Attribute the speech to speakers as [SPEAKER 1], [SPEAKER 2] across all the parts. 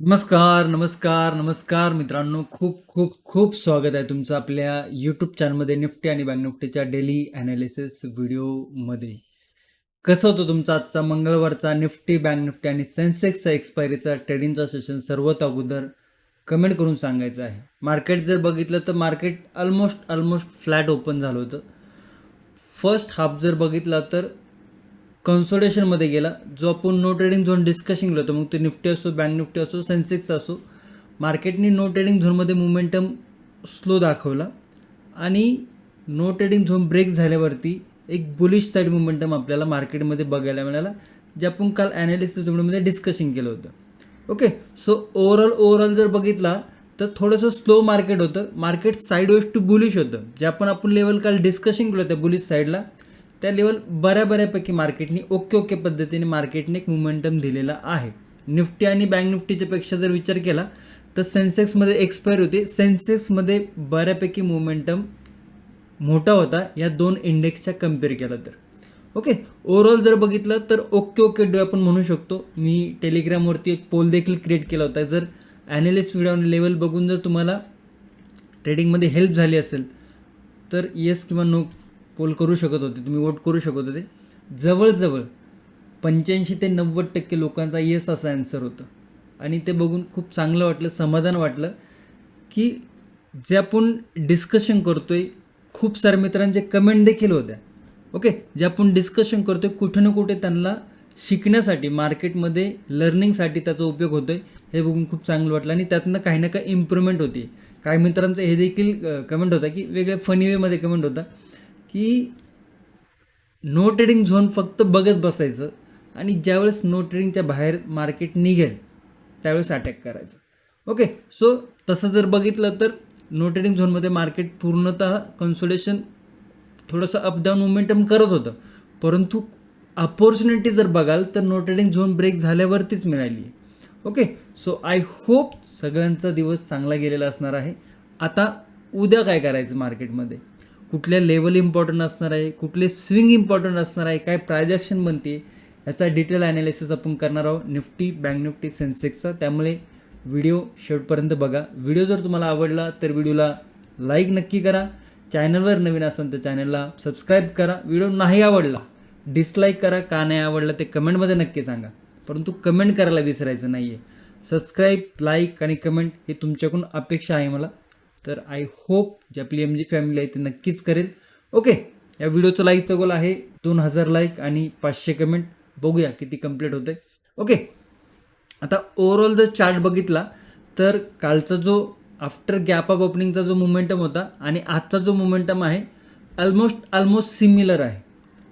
[SPEAKER 1] नमस्कार, नमस्कार, नमस्कार मित्रांनो. खूप, खूप, खूप स्वागत आहे तुमचं आपल्या यूट्यूब चॅनलमध्ये निफ्टी आणि बँक निफ्टीच्या डेली ॲनालिसिस व्हिडिओमध्ये. कसं होतं तुमचा आजचा मंगळवारचा निफ्टी, बँक निफ्टी आणि सेन्सेक्सचा एक्सपायरीचा ट्रेडिंगचा सेशन सर्वात अगोदर कमेंट करून सांगायचं आहे. मार्केट जर बघितलं तर market almost almost flat open झालं होतं. फर्स्ट हाफ जर बघितला तर कन्सोलेशनमध्ये गेला जो आपण नो ट्रेडिंग झोन डिस्कशन केलं होतं. मग ते निफ्टी असो बँक निफ्टी असो सेन्सेक्स असो मार्केटनी नो ट्रेडिंग झोनमध्ये मुमेंटम स्लो दाखवला. आणि नो ट्रेडिंग झोन ब्रेक झाल्यावरती एक बुलिश साईड मुमेंटम आपल्याला मार्केटमध्ये बघायला मिळाला जे आपण काल ॲनालिसिस झोनमध्ये डिस्कशन केलं होतं. ओके सो ओव्हरऑल ओव्हरऑल जर बघितला तर थोडंसं स्लो मार्केट होतं. मार्केट साईडवेज टू बुलिश होतं. जे आपण आपण लेवल काल डिस्कशन केलं होतं बुलिश साईडला त्या लेवल बऱ्या बऱ्यापैकी मार्केटनी ओके ओके पद्धतीने मार्केटने एक मुमेंटम दिलेला आहे. निफ्टी आणि बँक निफ्टीच्या पेक्षा जर विचार केला तर सेन्सेक्समध्ये एक्सपायर होते. सेन्सेक्समध्ये बऱ्यापैकी मुमेंटम मोठा होता. या दोन इंडेक्सच्या कंपेअर केला तर. ओके ओव्हरऑल जर बघितलं तर ओके ओके डे आपण म्हणू शकतो. मी टेलिग्रामवरती एक पोल देखील क्रिएट केला होता. जर ॲनालिस्ट व्हिडिओ लेवल बघून जर तुम्हाला ट्रेडिंगमध्ये हेल्प झाली असेल तर येस किंवा नो पोल करू शकत होते तुम्ही वोट करू शकत होते. जवळजवळ पंच्याऐंशी ते नव्वद टक्के लोकांचा येस असा ॲन्सर होतं. आणि ते बघून खूप चांगलं वाटलं समाधान वाटलं की जे आपण डिस्कशन करतो आहे खूप साऱ्या मित्रांचे कमेंट देखील होत्या. ओके जे आपण डिस्कशन करतो आहे कुठे ना कुठे त्यांना शिकण्यासाठी मार्केटमध्ये लर्निंगसाठी त्याचा उपयोग होतो आहे हे बघून खूप चांगलं वाटलं. आणि त्यातनं काही ना काही इम्प्रूव्हमेंट होती. काही मित्रांचं हे देखील कमेंट होता की वेगळ्या फनी वेमध्ये कमेंट होता. की नो ट्रेडिंग झोन फक्त बघत बसायचं आणि ज्यावेळेस नो ट्रेडिंगच्या बाहेर मार्केट निघेल त्यावेळेस अटॅक करायचं. ओके सो तसं जर बघितलं तर नो ट्रेडिंग झोनमध्ये मार्केट पूर्णतः कन्सोलेशन थोडंसं अपडाऊन मोमेंटम करत होतं. परंतु अपॉर्च्युनिटी जर बघाल तर नो ट्रेडिंग झोन ब्रेक झाल्यावरतीच मिळाली. आहे ओके सो आय होप सगळ्यांचा दिवस चांगला गेलेला असणार आहे. आता उद्या काय करायचं मार्केटमध्ये कुठल्या लेवल इम्पॉर्टंट असणार आहे कुठले स्विंग इम्पॉर्टंट असणार आहे काय प्रायजेक्शन बनते याचा डिटेल ॲनालिसिस आपण करणार आहोत निफ्टी बँक निफ्टी सेन्सेक्सचा त्यामुळे व्हिडिओ शेवटपर्यंत बघा. व्हिडिओ जर तुम्हाला आवडला तर व्हिडिओला लाईक नक्की करा. चॅनलवर नवीन असाल तर चॅनलला सबस्क्राईब करा. व्हिडिओ नाही आवडला डिसलाईक करा. का नाही आवडला ते कमेंटमध्ये नक्की सांगा. परंतु कमेंट करायला विसरायचं नाही आहे सबस्क्राईब लाईक आणि कमेंट हे तुमच्याकडून अपेक्षा आहे मला. तर आय होप जे आपली एम जी फॅमिली आहे ती नक्कीच करेल. ओके या व्हिडिओचं लाईकचा गोल आहे. दोन हजार लाईक आणि पाचशे कमेंट बघूया किती कंप्लीट होतं आहे ओके आता ओव्हरऑल जर चार्ट बघितला तर कालचा जो आफ्टर गॅप ऑफ ओपनिंगचा जो मोमेंटम होता आणि आजचा जो मोमेंटम आहे ऑलमोस्ट ऑलमोस्ट सिमिलर आहे.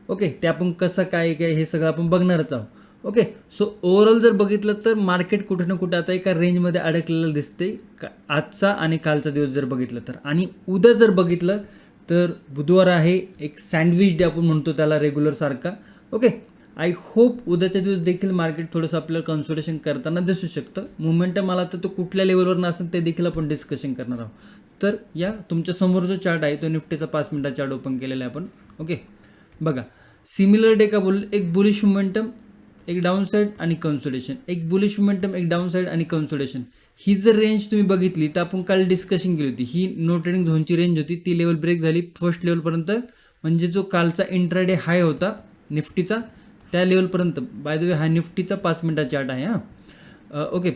[SPEAKER 1] ओके ते आपण कसं काय काय हे सगळं आपण बघणारच आहोत. ओके सो ओव्हरऑल जर बघितलं तर मार्केट कुठे ना कुठे आता एका रेंजमध्ये अडकलेलं दिसते का आजचा आणि कालचा दिवस जर बघितलं तर. आणि उद्या जर बघितलं तर बुधवार आहे एक सँडविच डे आपण म्हणतो त्याला रेग्युलर सारखा. ओके आय होप उद्याच्या दिवस देखील मार्केट थोडंसं आपल्याला कन्सल्टेशन करताना दिसू शकतं. मुवमेंटम आला तर तो कुठल्या लेवलवर नसेल ते देखील आपण डिस्कशन करणार आहोत. तर या तुमच्यासमोर जो चार्ट आहे तो निफ्टीचा पाच मिनटा चार्ट ओपन केलेला आहे आपण. ओके बघा सिमिलर डे का बोल एक बुलिश मुमेंटम एक डाऊन साईड आणि कन्सोलेशन एक बुलिश मुमेंटम एक डाऊन साईड आणि कन्सोलेशन ही जर रेंज तुम्ही बघितली तर आपण काल डिस्कशन केली होती. ही नो ट्रेडिंग झोनची रेंज होती. ती लेवल ब्रेक झाली फर्स्ट लेवलपर्यंत म्हणजे जो कालचा इंट्राडे हाय होता निफ्टीचा त्या लेवलपर्यंत बाय द वे हा निफ्टीचा पाच मिनटा चार्ट आहे हां. ओके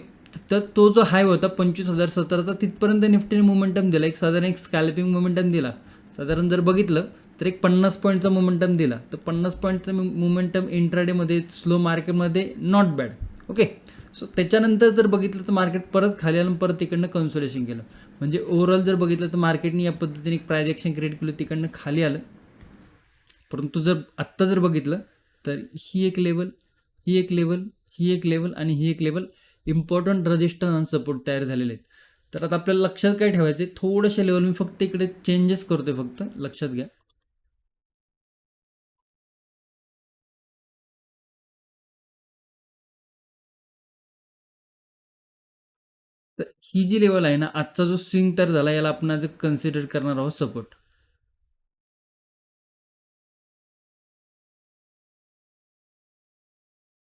[SPEAKER 1] तर तो जो हाय होता पंचवीस हजार सतराचा तिथपर्यंत निफ्टीने मोमेंटम दिला. एक साधारण एक स्कॅल्पिंग मोमेंटम दिला. साधारण जर बघितलं तर एक पन्नास पॉईंटचा मोमेंटम दिला. तर पन्नास पॉईंटचा मोमेंटम इंट्राडेमध्ये स्लो मार्केटमध्ये नॉट बॅड ओके सो त्याच्यानंतर जर बघितलं तर मार्केट परत खाली आलं परत तिकडनं कन्सोलेशन केलं. म्हणजे ओव्हरऑल जर बघितलं तर मार्केटने या पद्धतीने एक प्रायजेक्शन क्रिएट केलं तिकडनं खाली आलं. परंतु जर आत्ता जर बघितलं तर ही एक लेवल ही एक लेवल ही एक लेवल आणि ही एक लेवल इम्पॉर्टंट रजिस्टन्स आणि सपोर्ट तयार झालेले आहेत. तर आता आपल्याला लक्षात काय ठेवायचे थोडंशा लेवल मी फक्त इकडे चेंजेस करतोय फक्त. लक्षात घ्या. तर ही जी लेवल आहे ना आजचा जो स्विंग तर झाला याला आपण आज कन्सिडर करणार आहोत सपोर्ट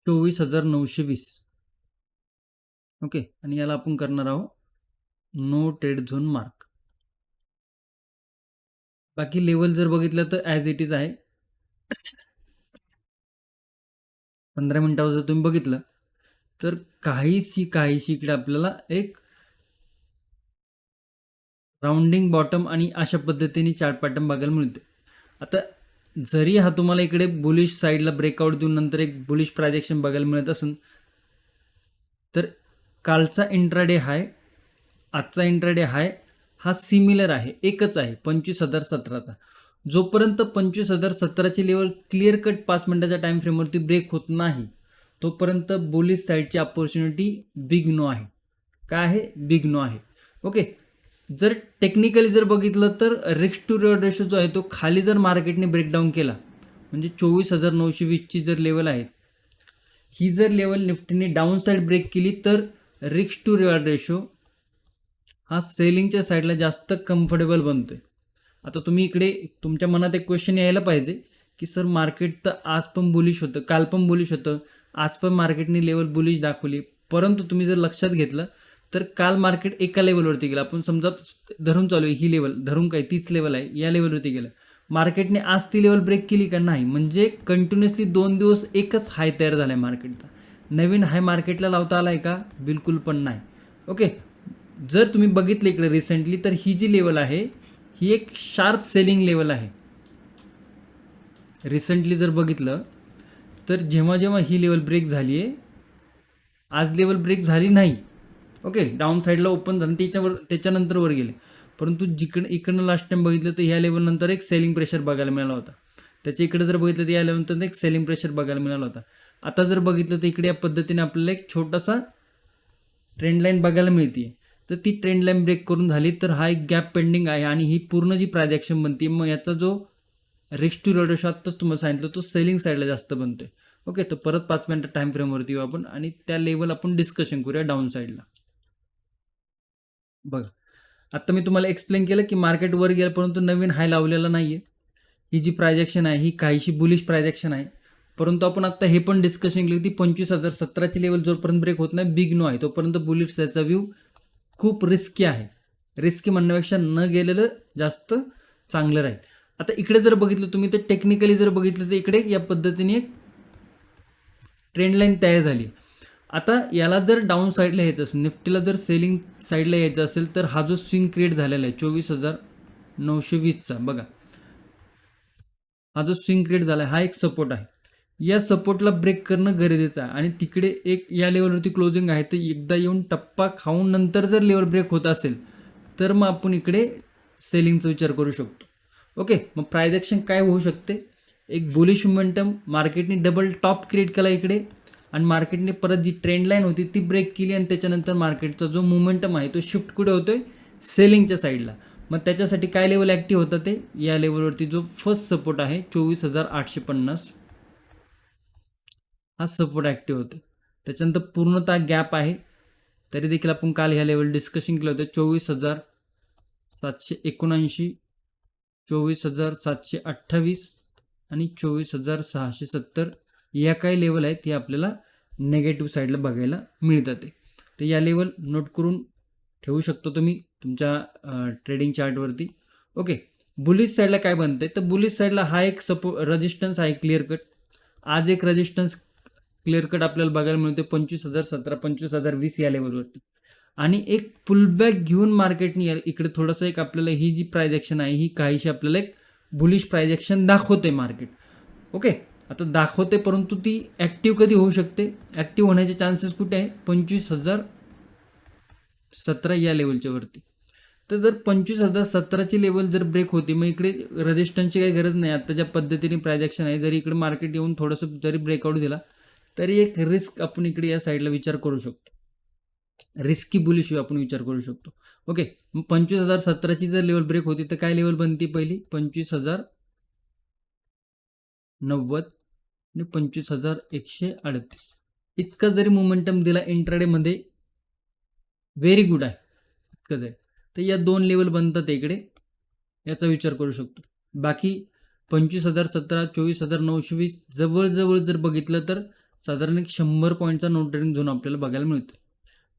[SPEAKER 1] चोवीस हजार नऊशे वीस. ओके आणि याला आपण करणार आहोत नो ट्रेड झोन मार्क बाकी लेवल जर बघितलं तर ॲज इट इज आहे. पंधरा मिनिटावर जर तुम्ही बघितलं तर काहीशी काहीशी इकडे आपल्याला एक राऊंडिंग बॉटम आणि अशा पद्धतीने चार्ट पॅटर्न बघायला मिळते. आता जरी हा तुम्हाला इकडे बुलिश साईडला ब्रेकआउट देऊन नंतर एक बुलिश प्रायजेक्शन बघायला मिळत असेल तर कालचा इंट्राडे हाय आजचा इंट्राडे हाय हा सिमिलर आहे एकच आहे पंचवीस हजार सतराचा जोपर्यंत पंचवीस हजार सतराची लेवल क्लिअर कट पाच मिनटाच्या टाईम फ्रेमवरती ब्रेक होत नाही तोपर्यंत बुलिश साईडची अपॉर्च्युनिटी बिग नो आहे. काय आहे? बिग नो आहे. ओके जर टेक्निकली जर बघितलं तर रिक्स टू रिवॉर्ड रेशो जो आहे तो खाली जर मार्केटने ब्रेकडाऊन केला म्हणजे चोवीस हजार नऊशे वीसची जर लेवल आहे ही जर लेवल निफ्टीने डाऊन साईड ब्रेक केली तर रिक्स टू रिवॉर्ड रेशो हा सेलिंगच्या साईडला जास्त कम्फर्टेबल बनतोय. आता तुम्ही इकडे तुमच्या मनात एक क्वेश्चन यायला पाहिजे की सर मार्केट तर आज पण बुलिश होतं काल पण बुलिश होतं आज पण मार्केटने लेवल बुलिश दाखवली. परंतु तुम्ही जर लक्षात घेतलं तर काल मार्केट एका लेवलवरती गेलं. आपण समजा धरून चालू आहे ही लेवल धरून काय तीच लेवल आहे या लेवलवरती गेलं. मार्केटने आज ती लेवल ब्रेक केली का नाही? म्हणजे कंटिन्युअसली दोन दिवस एकच हाय तयार झाला आहे मार्केटचा नवीन हाय मार्केटला लावता आला आहे का? बिलकुल पण नाही. ओके जर तुम्ही बघितलं इकडे रिसेंटली तर ही जी लेवल आहे ही एक शार्प सेलिंग लेवल आहे. रिसेंटली जर बघितलं तर जेव्हा जेव्हा ही लेवल ब्रेक झाली आहे आज लेवल ब्रेक झाली नाही. ओके डाऊन साईडला ओपन झालं त्याच्यावर त्याच्यानंतर वर गेले. परंतु जिकडं इकडनं लास्ट टाइम बघितलं तर ह्या लेवलनंतर एक सेलिंग प्रेशर बघायला मिळाला होता. त्याच्या इकडे जर बघितलं तर या लेवलनंतर एक सेलिंग प्रेशर बघायला मिळाला होता. आता जर बघितलं तर इकडे या पद्धतीने आपल्याला एक छोटासा ट्रेंड लाईन बघायला मिळते तर ती ट्रेंड लाईन ब्रेक करून झाली तर हा एक गॅप पेंडिंग आहे आणि ही पूर्ण जी प्रायजेक्शन बनते मग याचा जो रिक्स टू रेडोशो आत्ताच तुम्हाला सांगितलं तो सेलिंग साईडला जास्त बनतोय. ओके तर परत पाच मिनटं टाईम फ्रेमवरती येऊ आपण आणि त्या लेवल आपण डिस्कशन करूया डाऊन साईडला बघा. आत्ता मी तुम्हाला एक्सप्लेन केलं की मार्केट वर गेलं परंतु नवीन हाय लावलेला नाही आहे ही जी प्रायजेक्शन आहे ही काहीशी बुलिश प्रायजेक्शन आहे. परंतु आपण आत्ता हे पण डिस्कशन केलं की पंचवीस हजार सतराची लेवल जोपर्यंत ब्रेक होत नाही बिग नो आहे. तोपर्यंत बुलिश त्याचा व्ह्यू खूप रिस्की आहे. रिस्की म्हणण्यापेक्षा न गेलेलं जास्त चांगलं राहील. आता इकडे जर बघितलं तुम्ही तर टेक्निकली जर बघितलं तर इकडे या पद्धतीने एक ट्रेंड लाईन तयार झाली. आता याला जर डाऊन साईडला यायचं असेल निफ्टीला जर सेलिंग साईडला यायचं असेल तर हा जो स्विंग क्रिएट झालेला आहे चोवीस हजार नऊशे वीसचा बघा. हा जो स्विंग क्रिएट झाला आहे हा एक सपोर्ट आहे. या सपोर्टला ब्रेक करणं गरजेचं आहे. आणि तिकडे एक या लेवलवरती क्लोजिंग आहे तर एकदा येऊन टप्पा खाऊन नंतर जर लेवल ब्रेक होत असेल तर मग आपण इकडे सेलिंगचा विचार करू शकतो. ओके मग प्रायझॅक्शन काय होऊ शकते? एक बुलिश मोमेंटम मार्केटने डबल टॉप क्रिएट केला इकडे. आणि मार्केटने परत जी ट्रेंड लाईन होती ती ब्रेक केली आणि त्याच्यानंतर मार्केटचा जो मुमेंटम आहे तो शिफ्ट कुठे होतोय? सेलिंगच्या साईडला मग त्याच्यासाठी काय लेवल ॲक्टिव्ह होतं ते? या लेवलवरती जो फर्स्ट सपोर्ट आहे चोवीस हजार आठशे पन्नास. हा सपोर्ट ॲक्टिव्ह होतो त्याच्यानंतर पूर्णतः गॅप आहे. तरी देखील आपण काल ह्या लेवल डिस्कशन केलं होतं चोवीस हजार सातशे एकोणऐंशी चोवीस हजार सातशे अठ्ठावीस आणि चोवीस हजार सहाशे सत्तर. या काही लेवल आहेत हे आपल्याला नेगेटिव्ह साईडला बघायला मिळतात ते. तर या लेवल नोट करून ठेवू शकतो तुम्ही तुमच्या ट्रेडिंग चार्टवरती ओके बुलिस साईडला काय बनतंय? तर बुलिस साईडला हा एक सपो रजिस्टन्स आहे क्लिअर कट आज एक रजिस्टन्स क्लिअर कट आपल्याला बघायला मिळते पंचवीस हजार सतरा पंचवीस हजार वीस या लेवलवरती आणि एक पुलबॅक घेऊन मार्केटने इकडे थोडंसं एक आपल्याला ही जी प्रायजेक्शन आहे ही काहीशी आपल्याला एक बुलिश प्रायजेक्शन दाखवते मार्केट ओके आता दाखवते परंतु ती ॲक्टिव्ह कधी होऊ शकते? ॲक्टिव्ह होण्याचे चान्सेस कुठे आहे? पंचवीस हजार सतरा या लेवलच्या वरती. तर जर पंचवीस हजार सतराची लेवल जर ब्रेक होती मग इकडे रजिस्टन्सची काही गरज नाही. आता ज्या पद्धतीने प्रायजेक्शन आहे जरी इकडे मार्केट येऊन थोडंसं जरी ब्रेकआउट दिला तरी एक रिस्क आपण इकडे या साईडला विचार करू शकतो. रिस्की बुलिश आपण विचार करू शकतो. ओके मग पंचवीस हजार सतराची जर लेवल ब्रेक होती तर काय लेवल बनती पहिली? पंचवीस हजार नव्वद आणि पंचवीस हजार एकशे अडतीस. इतका जरी मोमेंटम दिला इंट्राडेमध्ये व्हेरी गुड आहे. इतकं जरी. तर या दोन लेवल बनतात इकडे. याचा विचार करू शकतो. बाकी पंचवीस हजार सतरा चोवीस हजार नऊशे वीस जवळजवळ जर बघितलं तर साधारण एक शंभर पॉईंटचा नोट ट्रेडिंग झोन आपल्याला बघायला मिळतो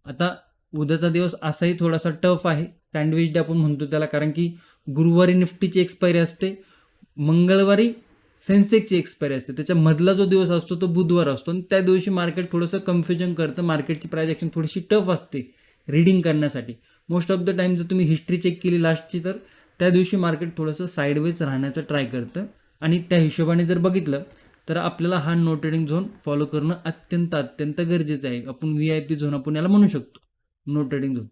[SPEAKER 1] आता उद्याचा दिवस असाही थोडासा टफ आहे. सँडविच डे आपण म्हणतो त्याला कारण की गुरुवारी निफ्टीची एक्सपायरी असते. मंगळवारी सेन्सेक्सची एक्सपायरी असते. त्याच्यामधला जो दिवस असतो तो बुधवार असतो. आणि त्या दिवशी मार्केट थोडंसं कन्फ्युजन करतं. मार्केटची प्रायजेक्शन थोडीशी टफ असते रिडिंग करण्यासाठी. मोस्ट ऑफ द टाईम जर तुम्ही हिस्ट्री चेक केली लास्टची तर त्या दिवशी मार्केट थोडंसं साईडवेज राहण्याचं ट्राय करतं. आणि त्या हिशोबाने जर बघितलं तर आपल्याला हा नो ट्रेडिंग झोन फॉलो करणं अत्यंत अत्यंत गरजेचं आहे. आपण व्ही आय पी झोन आपण याला म्हणू शकतो. नो ट्रेडिंग झोन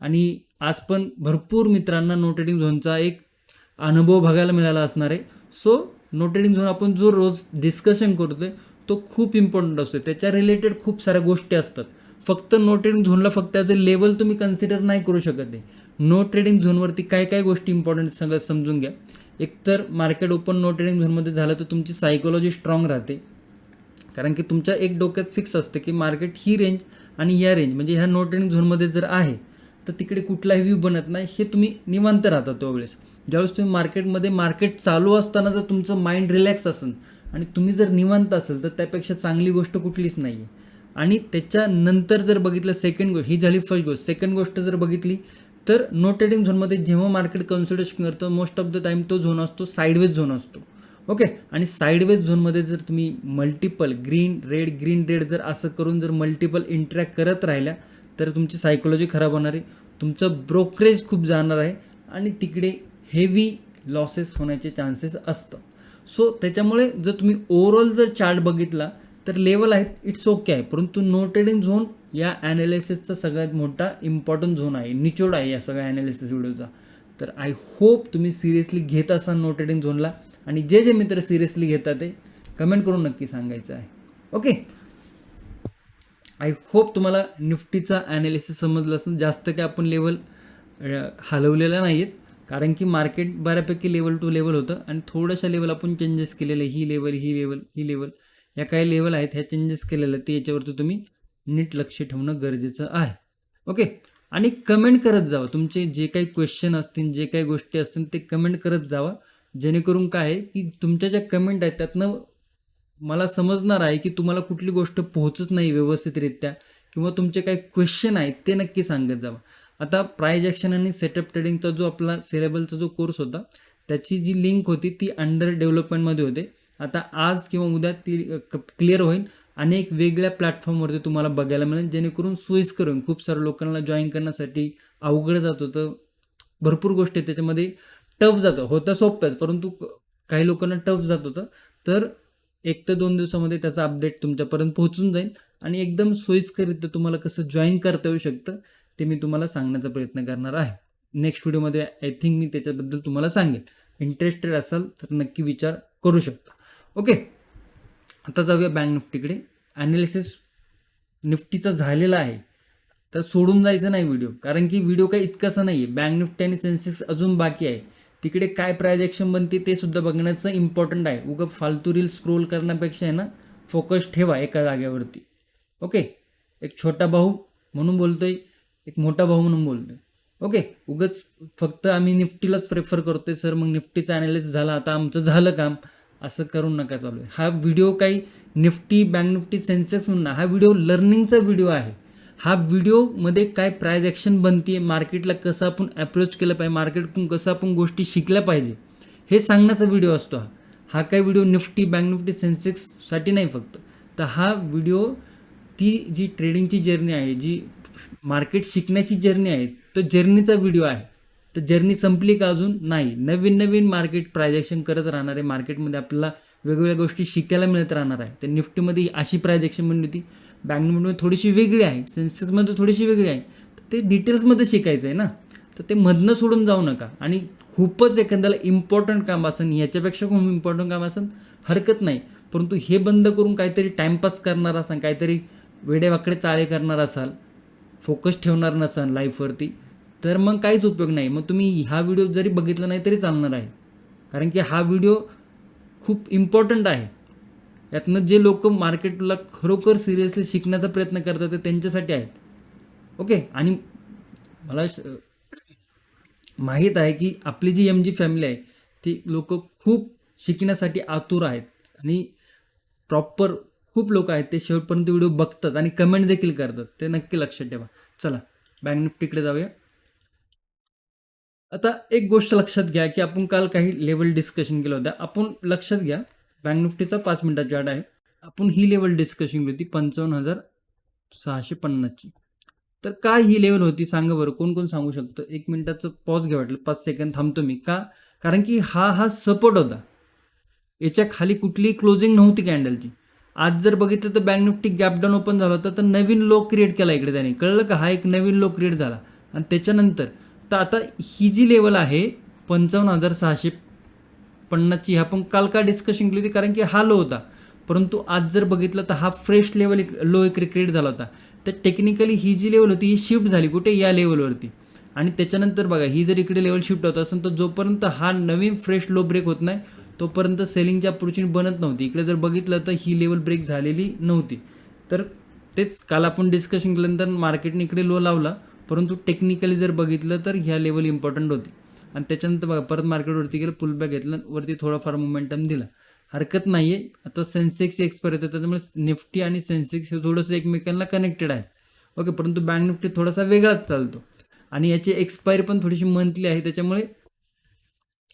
[SPEAKER 1] आणि आज पण भरपूर मित्रांना नो ट्रेडिंग झोनचा एक अनुभव बघायला मिळाला असणार आहे. सो नोट ट्रेडिंग झोन आपण जो रोज डिस्कशन करतोय तो खूप इम्पॉर्टंट असतो. त्याच्या रिलेटेड खूप साऱ्या गोष्टी असतात. फक्त नो ट्रेडिंग झोनला फक्त ॲज अ लेवल तुम्ही कन्सिडर नाही करू शकत आहे. नो ट्रेडिंग झोनवरती काय काय गोष्टी इम्पॉर्टंट सगळं समजून घ्या. एकतर मार्केट ओपन नो ट्रेडिंग झोनमध्ये झालं तर तुमची सायकोलॉजी स्ट्रॉंग राहते. कारण की तुमच्या एक डोक्यात फिक्स असते की मार्केट ही रेंज आणि या रेंज म्हणजे ह्या नो ट्रेडिंग झोनमध्ये जर आहे तर तिकडे कुठलाही व्ह्यू बनत नाही. हे तुम्ही निवांत राहता त्यावेळेस. ज्यावेळेस तुम्ही मार्केटमध्ये मार्केट चालू असताना जर तुमचं माइंड रिलॅक्स असेल आणि तुम्ही जर निवांत असेल तर त्यापेक्षा चांगली गोष्ट कुठलीच नाही आहे आणि त्याच्यानंतर जर बघितलं सेकंड गोष्ट ही झाली फर्स्ट गोष्ट. सेकंड गोष्ट जर बघितली तर नो ट्रेडिंग झोनमध्ये जेव्हा मार्केट कन्सिडरेशन करतं मोस्ट ऑफ द टाईम तो झोन असतो साईडवेज झोन असतो. ओके आणि साईडवेज झोनमध्ये जर तुम्ही multiple green red green red जर असं करून जर मल्टिपल इंटरॅक्ट करत राहिल्या तर तुमची सायकोलॉजी खराब होणार आहे. तुमचं ब्रोकरेज खूप जाणार आहे आणि तिकडे हेवी लॉसेस होण्याचे चान्सेस असतं सो त्याच्यामुळे जर तुम्ही ओव्हरऑल जर चार्ट बघितला तर लेवल आहेत इट्स ओके आहे. परंतु नो ट्रेडिंग झोन या ॲनालिसिसचा सगळ्यात मोठा इम्पॉर्टंट झोन आहे निचोड आहे या सगळ्या ॲनालिसिस व्हिडिओचा तर आय होप तुम्ही सिरियसली घेत असाल नो ट्रेडिंग झोनला आणि जे जे मित्र सिरियसली घेतात ते कमेंट करून नक्की सांगायचं आहे. ओके आय होप तुम्हाला निफ्टीचा ॲनालिसिस समजलं असेल. जास्त काय आपण लेवल हलवलेलं नाही आहेत कारण की मार्केट बऱ्यापैकी लेवल टू लेवल होतं. आणि थोड्याशा लेवल आपण चेंजेस केलेले ही लेवल ही लेवल ही लेवल या काही लेवल आहेत ह्या चेंजेस केलेल्या ते याच्यावरती तुम्ही नीट लक्ष ठेवणं गरजेचं आहे. ओके आणि कमेंट करत जावा. तुमचे जे काही क्वेश्चन असतील जे काही गोष्टी असतील ते कमेंट करत जावा. जेणेकरून काय आहे की तुमच्या ज्या कमेंट आहेत त्यातनं मला समजणार आहे की तुम्हाला कुठली गोष्ट पोहोचत नाही व्यवस्थितरित्या किंवा तुमचे काही क्वेश्चन आहेत ते नक्की सांगत जावा. आता प्राईज ॲक्शन आणि सेटअप ट्रेडिंगचा जो आपला सिलेबलचा जो कोर्स होता त्याची जी लिंक होती ती अंडर डेव्हलपमेंटमध्ये होते. आता आज किंवा उद्या ती क्लिअर होईल अनेक वेगळ्या प्लॅटफॉर्मवरती तुम्हाला बघायला मिळेल जेणेकरून सोयीस्कर होईल. खूप साऱ्या लोकांना जॉईन करण्यासाठी अवघड जात होतं. भरपूर गोष्टी त्याच्यामध्ये टफ जातं होतं सोपंच परंतु काही लोकांना टफ जात होतं. तर एक ते दोन दिवसामध्ये त्याचा अपडेट तुमच्यापर्यंत पोहोचून जाईल. आणि एकदम सोयीस्करित्या तुम्हाला कसं जॉईन करता येऊ शकतं ते मी तुम्हाला सांगण्याचा प्रयत्न करणार आहे. नेक्स्ट व्हिडिओमध्ये आय थिंक मी त्याच्याबद्दल तुम्हाला सांगेन. इंटरेस्टेड असाल तर नक्की विचार करू शकता. ओके आता जाऊया बँक निफ्टीकडे. ॲनालिसिस निफ्टीचा झालेला आहे. तर सोडून जायचं नाही व्हिडिओ कारण की व्हिडिओ काही इतकासा नाही आहे बँक निफ्टी आणि सेन्सेक्स अजून बाकी आहे. तिकडे काय प्रायजेक्शन बनते ते सुद्धा बघण्याचं इम्पॉर्टंट आहे. उगं फालतू रील स्क्रोल करण्यापेक्षा आहे ना फोकस ठेवा एका जागेवरती. ओके एक छोटा भाऊ म्हणून बोलतोय एक मोठा भाऊ म्हणून बोलतोय. ओके उगच फक्त आम्ही निफ्टीलाच प्रेफर करतोय सर मग निफ्टीचं ॲनालिसिस झाला आता आमचं झालं काम. असं करू नका चालू. आहे हा व्हिडिओ काही निफ्टी बँक निफ्टी सेन्सेक्स म्हणून हा व्हिडिओ लर्निंगचा व्हिडिओ आहे. हा व्हिडिओमध्ये काय प्राईज ॲक्शन बनते मार्केटला कसं आपण अप्रोच केलं पाहिजे मार्केटकडून कसं आपण गोष्टी शिकल्या पाहिजे हे सांगण्याचा व्हिडिओ असतो हा. हा काय व्हिडिओ निफ्टी बँक निफ्टी सेन्सेक्ससाठी नाही फक्त. तर हा व्हिडिओ ती जी ट्रेडिंगची जर्नी आहे जी मार्केट शिकण्याची जर्नी आहे तो जर्नीचा व्हिडिओ आहे. तर जर्नी संपली का अजून? नाही. नवीन नवीन मार्केट प्रायजेक्शन करत राहणार आहे. मार्केटमध्ये आपल्याला वेगवेगळ्या गोष्टी शिकायला मिळत राहणार आहे. तर निफ्टीमध्ये अशी प्रायजेक्शन म्हणली होती. बँक थोडीशी वेगळी आहे. सेन्सेक्समध्ये थोडीशी वेगळी आहे. तर ते डिटेल्समध्ये शिकायचं आहे ना. तर ते मधनं सोडून जाऊ नका. आणि खूपच एखाद्याला इम्पॉर्टंट काम असेल याच्यापेक्षा खूप इम्पॉर्टंट काम असेल हरकत नाही. परंतु हे बंद करून काहीतरी टाईमपास करणार असाल काहीतरी वेडेवाकडे चाळे करणार असाल फोकस ठेवणार नसाल लाईफवरती तर मग काहीच उपयोग नाही. मग तुम्ही हा व्हिडिओ जरी बघितला नाही तरी चालणार आहे. कारण की हा व्हिडिओ खूप इम्पॉर्टंट आहे. यातनं जे लोक मार्केटला खरोखर सिरियसली शिकण्याचा प्रयत्न करतात ते त्यांच्यासाठी आहेत. ओके? आणि मला माहीत आहे की आपली जी एम जी फॅमिली आहे ती लोक खूप शिकण्यासाठी आतुर आहेत. आणि प्रॉपर खूप लोक आहेत ते शेवटपर्यंत व्हिडिओ बघतात आणि कमेंट देखील करतात. ते नक्की लक्षात ठेवा. चला बँक निफ्टीकडे जाऊया. आता एक गोष्ट लक्षात घ्या की आपण काल काही लेवल डिस्कशन केलं होतं. आपण लक्षात घ्या बँक निफ्टीचा पाच मिनिटाचा चार्ट आहे. आपण ही लेवल डिस्कशन केली होती पंचावन्न हजार सहाशे पन्नासची. तर काय ही लेवल होती सांगा बरं. कोण कोण सांगू शकतं? एक मिनिटाचं पॉज घ्या वाटलं. पाच सेकंद थांबतो मी. का? कारण की हा हा सपोर्ट होता. याच्या खाली कुठलीही क्लोजिंग नव्हती कॅन्डलची आज जर बघितलं तर bank Nifty gap down open झाला होता तर नवीन लो क्रिएट केला इकडे त्याने. कळलं का? हा एक नवीन लो क्रिएट झाला. आणि त्याच्यानंतर तर आता ही जी लेवल आहे पंचावन्न हजार सहाशे पन्नासची हा पण काल का डिस्कशन केली होती? कारण की हा लो होता. परंतु आज जर बघितलं तर हा फ्रेश लेवल एक लो एक क्रिएट झाला होता. तर टेक्निकली ही जी लेवल होती ही शिफ्ट झाली कुठे? या लेवलवरती आणि त्याच्यानंतर बघा ही जर इकडे लेवल शिफ्ट होत असेल तर जोपर्यंत हा नवीन फ्रेश लो ब्रेक होत नाही तोपर्यंत सेलिंगची ऑपॉर्च्युनिटी बनत नव्हती. इकडे जर बघितलं तर ही लेवल ब्रेक झालेली नव्हती. तर तेच काल आपण डिस्कशन केल्यानंतर मार्केटने इकडे लो लावला. परंतु टेक्निकली जर बघितलं तर ह्या लेवल इम्पॉर्टंट होती. आणि त्याच्यानंतर बघा परत मार्केटवरती गेलं पुलबॅक घेतलं वरती थोडाफार मोमेंटम दिला. हरकत नाही आहे आता सेन्सेक्स एक्सपायर येतं त्याच्यामुळे निफ्टी आणि सेन्सेक्स हे थोडंसं एकमेकांना कनेक्टेड आहे ओके परंतु बँक निफ्टी थोडासा वेगळाच चालतो. आणि याची एक्सपायरी पण थोडीशी मंथली आहे त्याच्यामुळे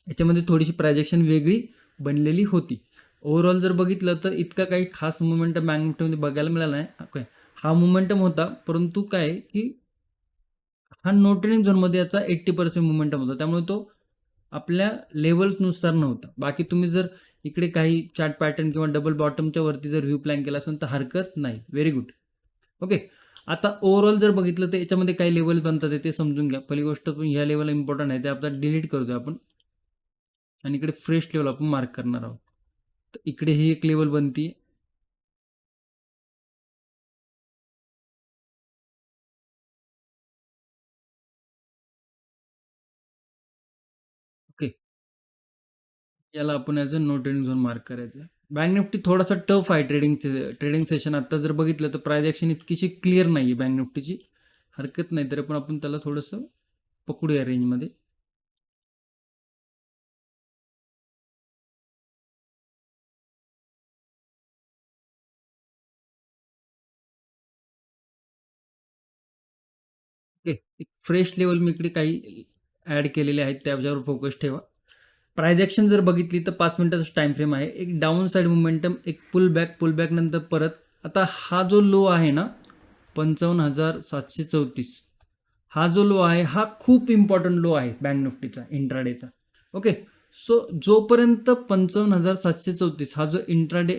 [SPEAKER 1] याच्यामध्ये थोडीशी प्रायजेक्शन वेगळी बनलेली होती. ओव्हरऑल जर बघितलं तर इतका काही खास मुवमेंटम बँक निफ्टीमध्ये बघायला मिळाला नाही. ओके हा मुवमेंटम होता परंतु काय आहे की हा नो ट्रेडिंग झोनमध्ये याचा एट्टी पर्सेंट मुवमेंटम होता. त्यामुळे तो आपल्या लेवलनुसार नव्हता. बाकी तुम्ही जर इकडे काही चार्ट पॅटर्न किंवा डबल बॉटमच्या वरती जर व्ह्यू प्लॅन केला असेल तर हरकत नाही. व्हेरी गुड ओके आता ओव्हरऑल जर बघितलं तर याच्यामध्ये काही लेवल बनतात ते समजून घ्या. पहिली गोष्ट पण ह्या लेवल इम्पॉर्टंट आहे ते आपल्याला डिलीट करतो आपण. आणि इकडे फ्रेश लेवल आपण मार्क करणार आहोत. तर इकडे ही एक लेवल बनती याला आपण as a no trading zone mark करायचं. बँक निफ्टी थोडासा टफ आहे ट्रेडिंगचे ट्रेडिंग सेशन आता जर बघितलं तर प्रायजेक्शन इतकीशी क्लिअर नाही आहे बँक निफ्टीची हरकत नाही तरी पण आपण त्याला थोडंसं पकडूया रेंजमध्ये एक फ्रेश लेवल मी इकडे काही ॲड केलेले आहेत त्याच्यावर फोकस ठेवा. प्रायजेक्शन जर बघितली तर पाच मिनिटाचा टाइम फ्रेम आहे. एक डाऊन साईड मुमेंटम एक पुल बॅक पुल बॅक नंतर परत. आता हा जो लो आहे ना पंचावन्न हजार सातशे चौतीस. हा जो लो आहे हा खूप इम्पॉर्टंट लो आहे बँक निफ्टीचा इंट्राडेचा ओके सो जोपर्यंत पंचावन्न हजार सातशे चौतीस हा जो इंट्राडे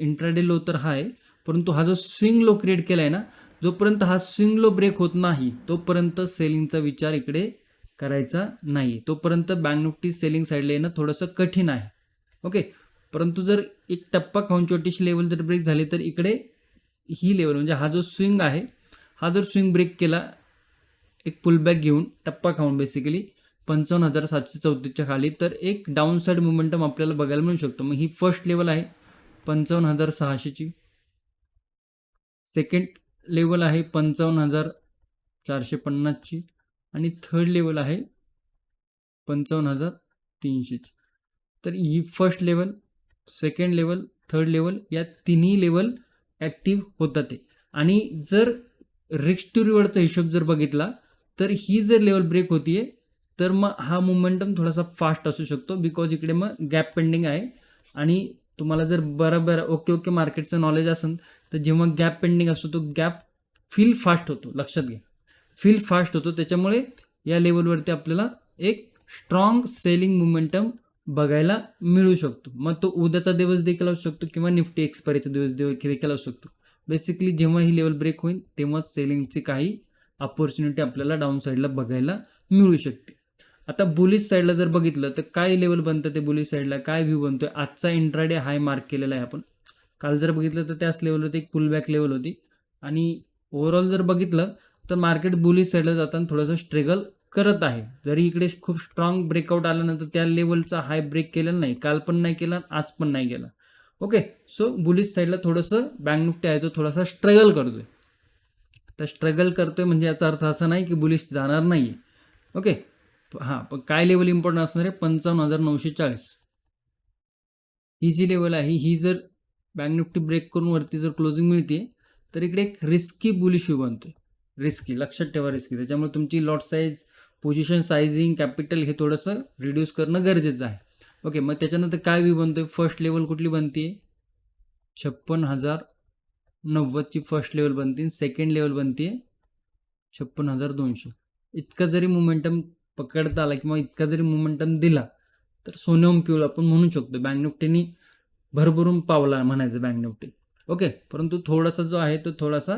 [SPEAKER 1] इंट्राडे लो तर हा आहे परंतु हा जो स्विंग लो क्रिएट केला आहे ना जोपर्यंत हा स्विंग लो ब्रेक होत नाही तोपर्यंत सेलिंगचा विचार इकडे करायचा नाही. तोपर्यंत बँक निफ्टी सेलिंग साईडला येणं थोडंसं कठीण आहे. ओके परंतु जर एक टप्पा खाऊन छोटीशी लेवल जर ब्रेक झाली तर इकडे ही लेवल म्हणजे हा जो स्विंग आहे हा जर स्विंग ब्रेक केला एक पुलबॅक घेऊन टप्पा खाऊन बेसिकली पंचावन्न हजार सातशे चौतीसच्या खाली तर एक डाऊन साईड मुमेंटम आपल्याला बघायला मिळू शकतो. मग ही फर्स्ट लेवल आहे पंचावन्न हजार सहाशेची. सेकंड लेवल आहे पंचावन्न हजार चारशे पन्नासची. आणि थर्ड लेवल आहे पंचावन्न हजार तीनशेची तर ही first level second level third level या तिन्ही लेवल ॲक्टिव्ह होतात ते. आणि जर रिक्स टू रिवॉर्डचा हिशोब जर बघितला तर ही जर लेवल ब्रेक होतीये तर मग हा मोमेंटम थोडासा फास्ट असू शकतो बिकॉज इकडे मग गॅप पेंडिंग आहे. आणि तुम्हाला जर बरोबर ओके ओके मार्केटचं नॉलेज असेल तर जेव्हा गॅप पेंडिंग असतो तो गॅप फील फास्ट होतो. लक्षात घ्या. फील फास्ट होतो. त्याच्यामुळे या लेवलवरती आपल्याला एक स्ट्रॉंग सेलिंग मुमेंटम बघायला मिळू शकतो. मग तो उद्याचा दिवस देखील असू शकतो किंवा निफ्टी एक्सपायरीचा दिवस देखील असू शकतो. बेसिकली जेव्हा ही लेवल ब्रेक होईल तेव्हाच सेलिंगची काही अपॉर्च्युनिटी आपल्याला डाऊन साईडला बघायला मिळू शकते. आता बुलिस साईडला जर बघितलं तर काय लेवल बनतं ते बुलिस साईडला काय व्ह्यू बनतोय? आजचा इंट्राडे हाय मार्क केलेला आहे आपण. काल जर बघितलं तर त्याच लेवलवरती एक पुलबॅक लेवल होती. आणि ओव्हरऑल जर बघितलं तर मार्केट बुली साईडला जाताना थोडंसं स्ट्रगल करत आहे. जरी इकडे खूप स्ट्रॉंग ब्रेकआउट आल्यानंतर त्या लेवलचा हाय ब्रेक केलेला नाही. काल पण नाही केला आज पण नाही केला. ओके सो बुलिस साईडला थोडंसं बँक निफ्टी आहे तो थोडासा स्ट्रगल करतोय. तर स्ट्रगल करतोय म्हणजे याचा अर्थ असा नाही की बुलिस जाणार नाही ओके हां पण काय लेवल इम्पॉर्टंट असणार आहे? पंचावन्न हजार नऊशे चाळीस. ही जी लेवल आहे ही जर बँक निफ्टी ब्रेक करून वरती जर क्लोजिंग मिळते तर इकडे एक रिस्की बुलिश बनतोय रिस्की लक्षात ठेवा रिस्की त्याच्यामुळे तुमची lot size position sizing capital हे थोडंसं रिड्यूस करणं गरजेचं आहे. ओके मग त्याच्यानंतर काय व्यू बनतोय? फर्स्ट लेवल कुठली बनते छप्पन हजार नव्वदची फर्स्ट लेवल बनते सेकंड लेवल बनते छप्पन हजार दोनशे. इतका जरी मोमेंटम पकडता आला किंवा इतका जरी मोमेंटम दिला तर सोन्याहून पिऊल आपण म्हणू शकतो. बँक निफ्टीनी भरभरून पावला म्हणायचं बँक निफ्टी ओके परंतु थोडासा जो आहे तो थोडासा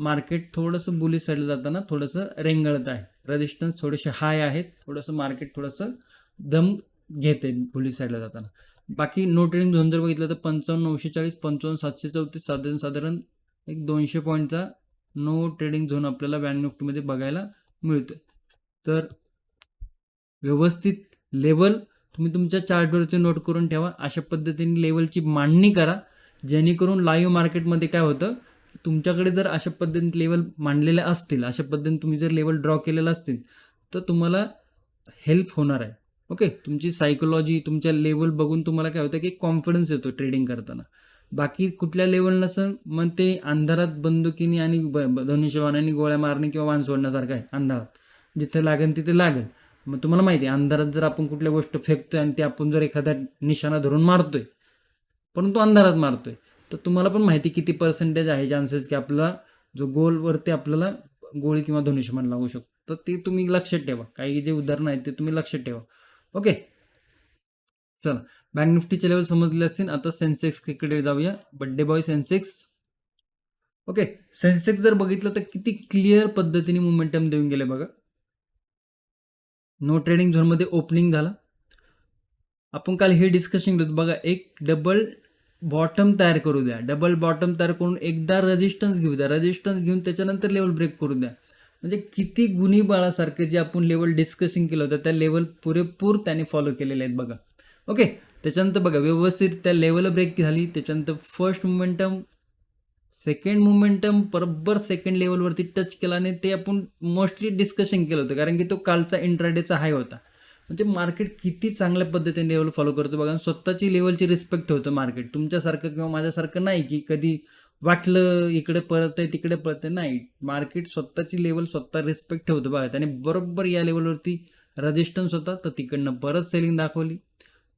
[SPEAKER 1] मार्केट थोडंसं बुली साईडला जाताना थोडंसं रेंगळत आहे. रेजिस्टन्स थोडेसे हाय आहेत. थोडंसं मार्केट थोडंसं दम घेते बुली साईडला जाताना. बाकी नो ट्रेडिंग झोन जर बघितलं तर पंचावन्न नऊशे चाळीस पंचावन्न सातशे चौतीस साधारण साधारण एक दोनशे पॉईंटचा नो ट्रेडिंग झोन आपल्याला बँक निफ्टीमध्ये बघायला मिळतोय. तर व्यवस्थित लेवल तुम्ही तुमच्या चार्टवरती नोट करून ठेवा. अशा पद्धतीने लेवलची मांडणी करा. जेणेकरून लाईव्ह मार्केटमध्ये काय होतं? तुमच्याकडे जर अशा पद्धतीने लेवल मांडलेले असतील अशा पद्धतीने तुम्ही जर लेवल ड्रॉ केलेलं असतील तर तुम्हाला हेल्प होणार आहे. ओके? तुमची सायकोलॉजी तुमच्या लेवल बघून तुम्हाला काय होतं की कॉन्फिडन्स येतो ट्रेडिंग करताना. बाकी कुठल्या लेवल नसेल मग ते अंधारात बंदुकीने आणि ब- गोळ्या मारणे किंवा वाण सोडण्यासारखं आहे अंधारात. जिथे लागेल तिथे लागेल. मग तुम्हाला माहिती आहे अंधारात जर आपण कुठल्या गोष्ट फेकतोय आणि ते आपण जर एखाद्या निशाणा धरून मारतोय परंतु अंधारात मारतोय तर तुम्हाला पण माहिती किती पर्सेंटेज आहे चान्सेस की आपला जो गोलवरती आपल्याला गोळी किंवा धनुष्यमान लागू शकतो. तर ते तुम्ही लक्षात ठेवा. काही जे उदाहरणं आहेत ते तुम्ही लक्षात ठेवा. ओके चला. बँक निफ्टीचे लेवल समजले असतील. आता सेन्सेक्सकडे जाऊया. Birthday boy Sensex okay Sensex जर बघितलं तर किती क्लिअर पद्धतीने मोमेंटम देऊन गेले बघा. नो ट्रेडिंग झोनमध्ये ओपनिंग झाला. आपण काल हे डिस्कशन घेतो बघा एक डबल बॉटम तयार करू द्या. डबल बॉटम तयार करून एकदा रेजिस्टन्स घेऊ द्या. रेजिस्टन्स घेऊन त्याच्यानंतर लेवल ब्रेक करू द्या. म्हणजे किती गुन्ही बाळासारखे जे आपण लेवल डिस्कसिंग केलं होतं त्या लेवल पुरेपूर त्याने फॉलो केलेले आहेत बघा. ओके त्याच्यानंतर बघा व्यवस्थित त्या लेवल ब्रेक झाली. त्याच्यानंतर फर्स्ट मुमेंटम सेकंड मुमेंटम बरोबर सेकंड लेवलवरती टच केला आणि ते आपण मोस्टली डिस्कशन केलं होतं. कारण की तो कालचा इंट्राडेचा हाय होता. म्हणजे मार्केट किती चांगल्या पद्धतीने लेवल फॉलो करतो बघा. आणि स्वतःची लेवलची रिस्पेक्ट ठेवतं मार्केट तुमच्यासारखं किंवा माझ्यासारखं नाही की कधी वाटलं इकडे परत आहे तिकडे परत आहे नाही. मार्केट स्वतःची लेवल स्वतः रिस्पेक्ट ठेवतं बघा. त्याने बरोबर या लेवलवरती रजिस्टन्स होता तर तिकडनं परत सेलिंग दाखवली.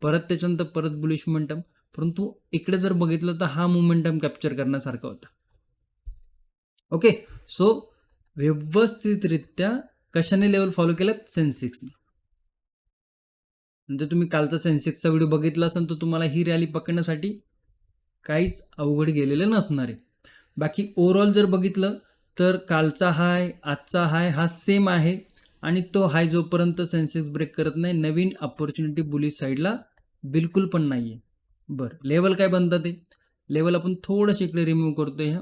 [SPEAKER 1] परत त्याच्यानंतर परत बुलिश मोमेंटम परंतु इकडे जर बघितलं तर हा मोमेंटम कॅप्चर करण्यासारखा होता. ओके सो व्यवस्थितरित्या कशाने लेवल फॉलो केलं सेन्सेक्सने जर तुम्ही कालचा सेन्सेक्सचा व्हिडिओ बघितला असेल तर तुम्हाला ही रॅली पकडण्यासाठी काहीच अवघड गेलेलं नसणार आहे. बाकी ओव्हरऑल जर बघितलं तर कालचा हाय आजचा हाय हा सेम आहे. आणि तो हाय जोपर्यंत सेन्सेक्स ब्रेक करत नाही नवीन अपॉर्च्युनिटी बुलिश साईडला बिलकुल पण नाही आहे बरं लेवल काय बनतं ते लेवल आपण थोडंसं इकडे रिमूव्ह करतो ह्या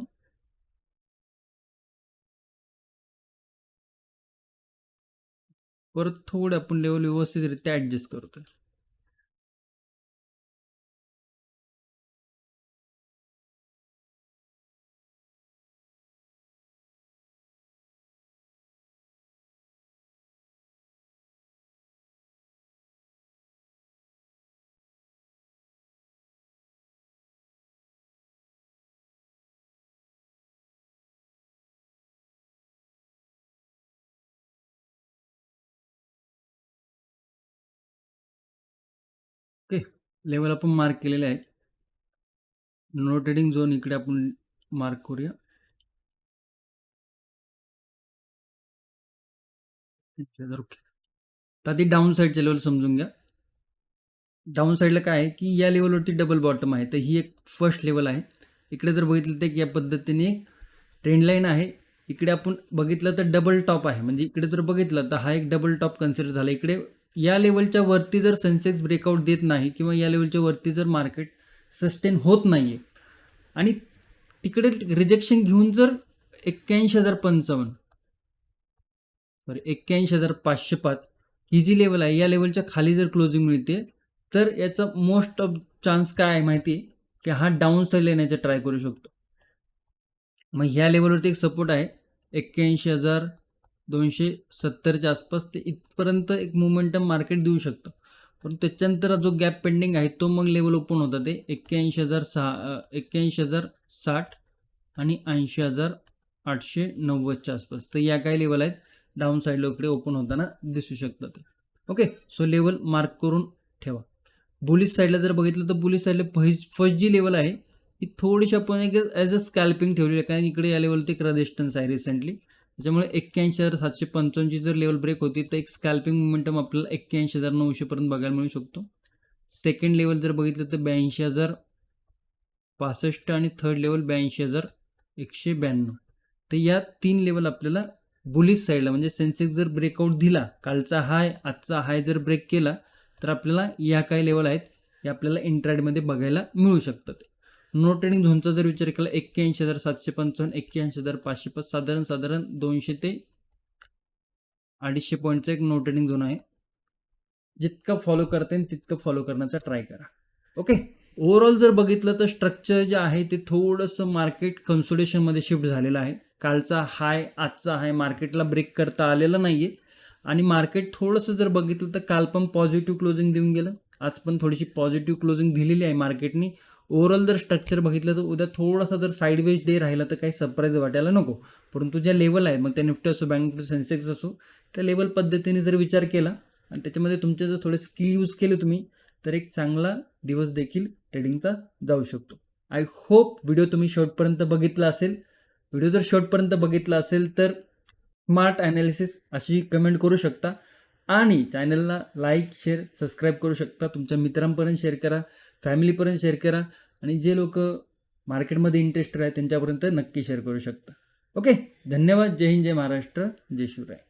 [SPEAKER 1] परत थोडं आपण लेवल व्यवस्थितरित्या ॲडजस्ट करतोय. लेवल आपण मार्क केलेले आहेत. नो ट्रेडिंग झोन इकडे आपण मार्क करूया. तर ती डाऊन साईडचे लेवल समजून घ्या. डाऊन साईडला काय आहे की या लेवलवरती डबल बॉटम आहे. तर ही एक फर्स्ट लेवल आहे. इकडे जर बघितलं तर या पद्धतीने एक ट्रेंड लाईन आहे. इकडे आपण बघितलं तर डबल टॉप आहे. म्हणजे इकडे जर बघितलं तर हा एक डबल टॉप कन्सिडर झाला. इकडे या लेवलच्या वरती जर सेन्सेक्स ब्रेकआउट देत नाही किंवा या लेवलच्या वरती जर मार्केट सस्टेन होत नाही आहे आणि तिकडे रिजेक्शन घेऊन जर एक्क्याऐंशी हजार पंचावन्न बरं एक्क्याऐंशी हजार पाचशे पाच ही जी लेवल आहे या लेवलच्या खाली जर क्लोजिंग मिळते तर याचा मोस्ट ऑफ चान्स काय आहे माहिती आहे? की हा डाऊन साईड येण्याचा ट्राय करू शकतो. मग ह्या लेवलवरती एक सपोर्ट आहे एक्क्याऐंशी हजार दोनशे सत्तरच्या आसपास ते इथपर्यंत एक मोमेंटम मार्केट देऊ शकतं. पण त्याच्यानंतर जो गॅप पेंडिंग आहे तो मग लेवल ओपन होता ते एक्क्याऐंशी हजार सहा एक्क्याऐंशी हजार साठ आणि ऐंशी हजार आठशे नव्वदच्या आसपास. तर या काय लेवल आहेत? डाऊन साईडला इकडे ओपन होताना दिसू शकतात ओके सो लेवल मार्क करून ठेवा. बुलिस साईडला जर बघितलं तर बुलिस साईडला फज फर्स्ट जी लेवल आहे ती थोडीशी आपण एक ॲज अ स्कॅल्पिंग ठेवलेली आहे. कारण इकडे या लेवलती एक रेजिस्टन्स आहे रिसेंटली त्याच्यामुळे एक्क्याऐंशी हजार सातशे पंचावन्नची जर लेवल ब्रेक होती तर एक स्कॅल्पिंग मोमेंटम आपल्याला एक्क्याऐंशी हजार नऊशेपर्यंत बघायला मिळू शकतो. सेकंड लेवल जर बघितलं तर ब्याऐंशी हजार पासष्ट आणि थर्ड लेवल ब्याऐंशी हजार एकशे ब्याण्णव. तर या तीन लेवल आपल्याला बुलिस साईडला म्हणजे सेन्सेक्स जर ब्रेकआउट दिला कालचा हाय आजचा हाय जर ब्रेक केला तर आपल्याला या काही लेवल आहेत या आपल्याला इंट्राडमध्ये बघायला मिळू शकतात. नो ट्रेडिंग झोनचा जर विचार केला एक्क्याऐंशी हजार सातशे पंचावन्न एक्क्याऐंशी हजार पाचशे पाच साधारण साधारण दोनशे ते अडीचशे पॉईंटचा एक नो ट्रेडिंग झोन आहे. जितकं फॉलो करता येईल तितकं फॉलो करण्याचा ट्राय करा. ओके ओव्हरऑल जर बघितलं तर स्ट्रक्चर जे आहे ते थोडंसं मार्केट कन्सोलेशनमध्ये शिफ्ट झालेलं आहे. कालचा हाय आजचा हाय मार्केटला ब्रेक करता आलेला नाही आहे आणि मार्केट थोडंसं जर बघितलं तर काल पण पॉझिटिव्ह क्लोजिंग देऊन गेलं. आज पण थोडीशी पॉझिटिव्ह क्लोजिंग दिलेली आहे मार्केटनी ओव्हरऑल जर स्ट्रक्चर बघितलं तर उद्या थोडासा जर साईडवेज डे राहिला तर काही सरप्राईज वाटायला नको. परंतु ज्या लेवल आहे मग त्या निफ्टी असो बँक सेन्सेक्स असो त्या लेवल पद्धतीने जर विचार केला आणि त्याच्यामध्ये तुमचे जर थोडे स्किल यूज केले तुम्ही तर एक चांगला दिवस देखील ट्रेडिंगचा जाऊ शकतो. आय होप व्हिडिओ तुम्ही शेवटपर्यंत बघितला असेल. व्हिडिओ जर शेवटपर्यंत बघितला असेल तर स्मार्ट ॲनालिसिस अशी कमेंट करू शकता. आणि चॅनलला लाईक शेअर सबस्क्राईब करू शकता. तुमच्या मित्रांपर्यंत शेअर करा. फॅमिलीपर्यंत शेअर करा आणि जे लोक मार्केटमध्ये इंटरेस्टेड आहेत त्यांच्यापर्यंत नक्की शेअर करू शकता. ओके धन्यवाद. जय हिंद जय महाराष्ट्र. जय शिवराय.